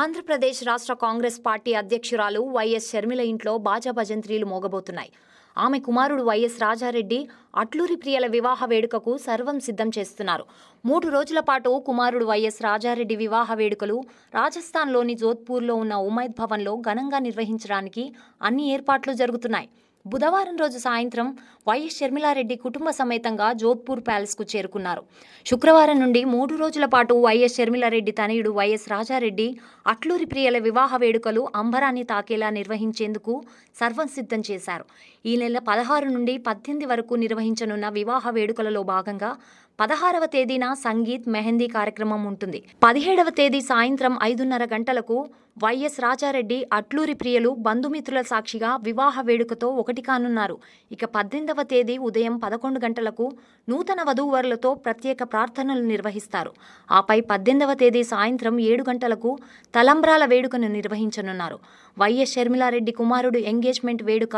ఆంధ్రప్రదేశ్ రాష్ట్ర కాంగ్రెస్ పార్టీ అధ్యక్షురాలు వైఎస్ షర్మిల ఇంట్లో బాజా భజంత్రీలు మోగబోతున్నాయి. ఆమె కుమారుడు వైఎస్ రాజారెడ్డి అట్లూరి ప్రియల వివాహ వేడుకకు సర్వం సిద్ధం చేస్తున్నారు. మూడు రోజుల పాటు కుమారుడు వైఎస్ రాజారెడ్డి వివాహ వేడుకలు రాజస్థాన్లోని జోధ్పూర్లో ఉన్న ఉమైద్ భవన్లో ఘనంగా నిర్వహించడానికి అన్ని ఏర్పాట్లు జరుగుతున్నాయి. బుధవారం రోజు సాయంత్రం వైఎస్ షర్మిలారెడ్డి కుటుంబ సమేతంగా జోధ్పూర్ ప్యాలెస్కు చేరుకున్నారు. శుక్రవారం నుండి మూడు రోజుల పాటు వైఎస్ షర్మిలారెడ్డి తనయుడు వైఎస్ రాజారెడ్డి అట్లూరి ప్రియల వివాహ వేడుకలు అంబరాన్ని తాకేలా నిర్వహించేందుకు సర్వం సిద్ధం చేశారు. ఈ నెల పదహారు నుండి పద్దెనిమిది వరకు నిర్వహించనున్న వివాహ వేడుకలలో భాగంగా పదహారవ తేదీన సంగీత్ మెహందీ కార్యక్రమం ఉంటుంది. పదిహేడవ తేదీ సాయంత్రం ఐదున్నర గంటలకు వైఎస్ రాజారెడ్డి అట్లూరి ప్రియలు బంధుమిత్రుల సాక్షిగా వివాహ వేడుకతో ఒకటి కానున్నారు. ఇక పద్దెనిమిదవ తేదీ ఉదయం పదకొండు గంటలకు నూతన వధూవరులతో ప్రత్యేక ప్రార్థనలు నిర్వహిస్తారు. ఆపై పద్దెనిమిదవ తేదీ సాయంత్రం ఏడు గంటలకు తలంబ్రాల వేడుకను నిర్వహించనున్నారు. వైఎస్ షర్మిలారెడ్డి కుమారుడు ఎంగేజ్మెంట్ వేడుక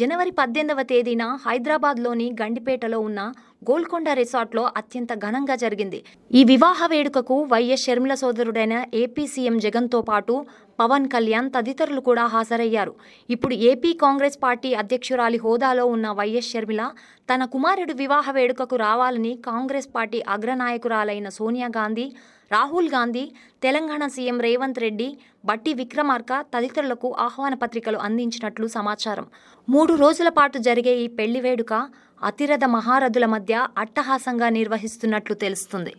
జనవరి పద్దెనిమిదవ తేదీన హైదరాబాద్లోని గండిపేటలో ఉన్న గోల్కొండ రిసార్ట్లో అత్యంత ఘనంగా జరిగింది. ఈ వివాహ వేడుకకు వైఎస్ షర్మిల సోదరుడైన ఏపీ సీఎం జగన్తో పాటు పవన్ కళ్యాణ్ తదితరులు కూడా హాజరయ్యారు. ఇప్పుడు ఏపీ కాంగ్రెస్ పార్టీ అధ్యక్షురాలి హోదాలో ఉన్న వైఎస్ షర్మిల తన కుమారుడు వివాహ వేడుకకు రావాలని కాంగ్రెస్ పార్టీ అగ్రనాయకురాలైన సోనియా గాంధీ రాహుల్ గాంధీ తెలంగాణ సీఎం రేవంత్ రెడ్డి బట్టి విక్రమార్క తదితరులకు ఆహ్వాన పత్రికలు అందించినట్లు సమాచారం. మూడు రోజుల పాటు జరిగే ఈ పెళ్ళి వేడుక అతిరథ మహారథుల మధ్య అట్టహాసంగా నిర్వహిస్తున్నట్లు తెలుస్తుంది.